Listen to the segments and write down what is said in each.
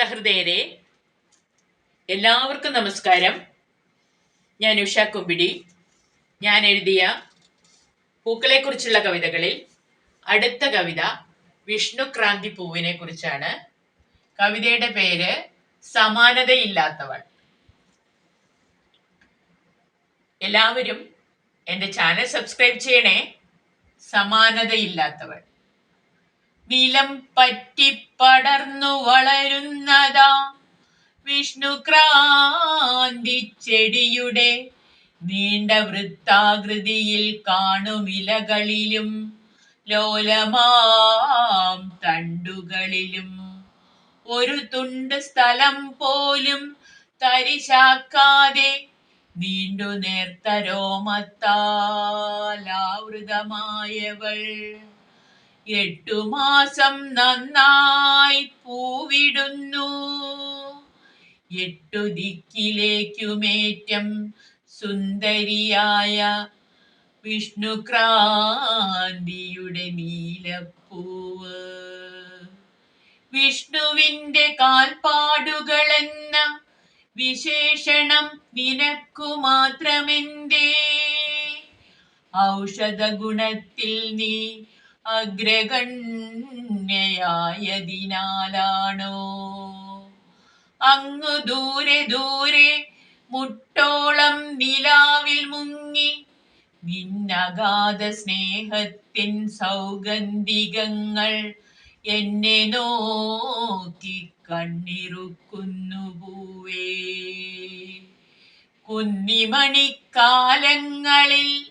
സഹൃദയരെ എല്ലാവർക്കും നമസ്കാരം. ഞാൻ ഉഷ കുമ്പിടി. ഞാൻ എഴുതിയ പൂക്കളെക്കുറിച്ചുള്ള കവിതകളിൽ അടുത്ത കവിത വിഷ്ണുക്രാന്തി പൂവിനെ കുറിച്ചാണ്. കവിതയുടെ പേര് സമാനതയില്ലാത്തവൾ. എല്ലാവരും എന്റെ ചാനൽ സബ്സ്ക്രൈബ് ചെയ്യണേ. സമാനതയില്ലാത്തവൾ. നിലം പറ്റി പടർന്നു വളരുന്നതാ. വിഷ്ണുക്രാന്തി ചെടിയുടെ നീണ്ട വൃത്താകൃതിയിൽ കാണുമിലകളിലും ലോലമാം തണ്ടുകളിലും. ഒരു തുണ്ട് സ്ഥലം പോലും തരിശാക്കാതെ നീണ്ടു നേർത്ത രോമത്താലാവൃതമായവൾ എട്ടു മാസം നന്നായി പൂവിടുന്നു. എട്ടു ദിക്കിലേക്കുമേറ്റം സുന്ദരിയായ വിഷ്ണുക്രാന്തിയുടെ നീലപ്പൂവ്. വിഷ്ണുവിന്റെ കാൽപ്പാടുകളെന്ന വിശേഷണം നിനക്കു മാത്രമെന്തേ? ഔഷധ ഗുണത്തിൽ നീ അഗ്രഗണ്യയായതിനാലാണോ? അങ്ങു ദൂരെ ദൂരെ മുട്ടോളം നിലാവിൽ മുങ്ങി നിന്നഗാധ സ്നേഹത്തിൻ സൗഗന്ധികങ്ങൾ എന്നെ നോക്കി കണ്ണിറുക്കുന്നു പൂവേ. കുന്നിമണിക്കാലങ്ങളിൽ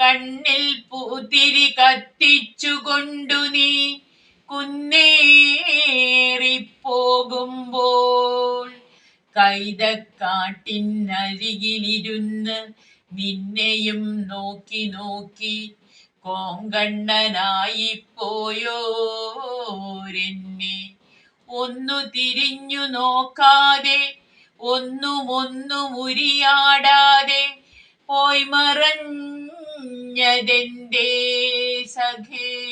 കണ്ണിൽ പൂത്തിരി കത്തിച്ചുകൊണ്ടു നീ കുന്നേറിപ്പോകുമ്പോൾ. കൈതക്കാട്ടിനരികിലിരുന്ന് നിന്നെയും നോക്കി നോക്കി കോങ്കണ്ണനായി പോയോരെന്നെ ഒന്നു തിരിഞ്ഞു നോക്കാതെ ഒന്നും ഒന്നും ഉരിയാടാതെ പോയി മറഞ്ഞതെന്തേ സഖേ.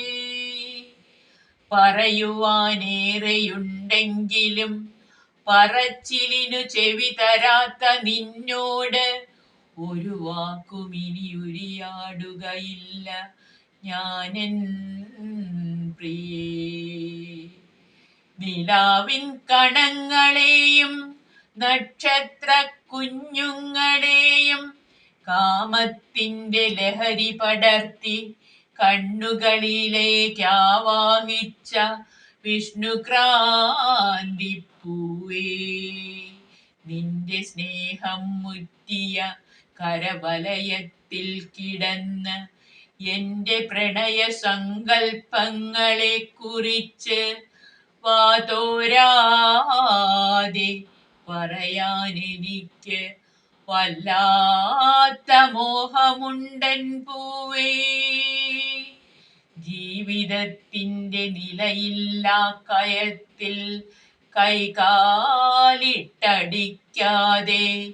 പറയുവാനേറെയുണ്ടെങ്കിലും പറച്ചിലിനു ചെവി തരാത്ത നിന്നോട് ഒരു വാക്കും ഇനി ഉരിയാടുകയില്ല. ഞാനൻ പ്രിയേ. നിലാവിൻ കണങ്ങളെയും നക്ഷത്ര കുഞ്ഞുങ്ങളെയും കാമത്തിന്റെ ലഹരി പടർത്തി കണ്ണുകളിലേക്കാവാഹിച്ച വിഷ്ണുക്രാന്തി പൂവേ നിന്റെ സ്നേഹം മുറ്റിയ കരവലയത്തിൽ കിടന്ന് എന്റെ പ്രണയ സങ്കൽപ്പങ്ങളെ കുറിച്ച് വാതോരാതെ പറയാൻ എനിക്ക് വല്ലാത്ത മോഹമുണ്ടൻ പൂവേ. ജീവിതത്തിന്റെ നിലയില്ലാ കയത്തിൽ കൈകാലിട്ടടിക്കാതെ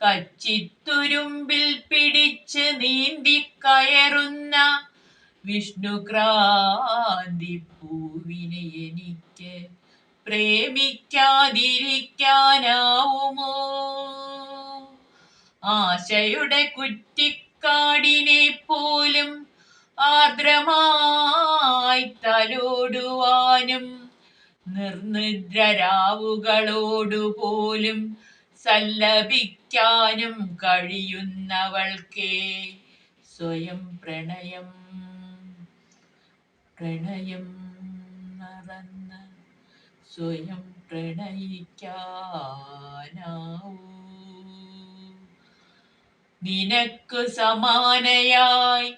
കച്ചിത്തുരുമ്പിൽ പിടിച്ച് നീന്തി കയറുന്ന വിഷ്ണുക്രാന്തി പൂവിനെ എനിക്ക് പ്രേമിക്കാതിരിക്കാനാവുമോ? ആശയുടെ കുറ്റിക്കാടിനെ പോലും ആർദ്രമായി തലോടുവാനും നിർനിദ്രരാവുകളോടുപോലും സല്ലപിക്കാനും കഴിയുന്നവൾക്കേ സ്വയം പ്രണയം പ്രണയം നടന്ന സ്വയം പ്രണയിക്കാനാവൂ. നിനക്ക് സമാനയായി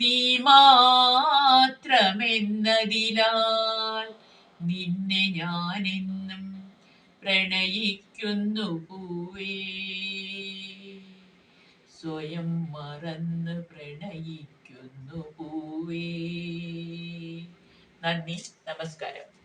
നീ മാത്രമെന്നതിനാൽ നിന്നെ ഞാനെന്നും പ്രണയിക്കുന്നു പൂവേ. സ്വയം മറന്ന് പ്രണയിക്കുന്നു പൂവേ. നന്ദി നമസ്കാരം.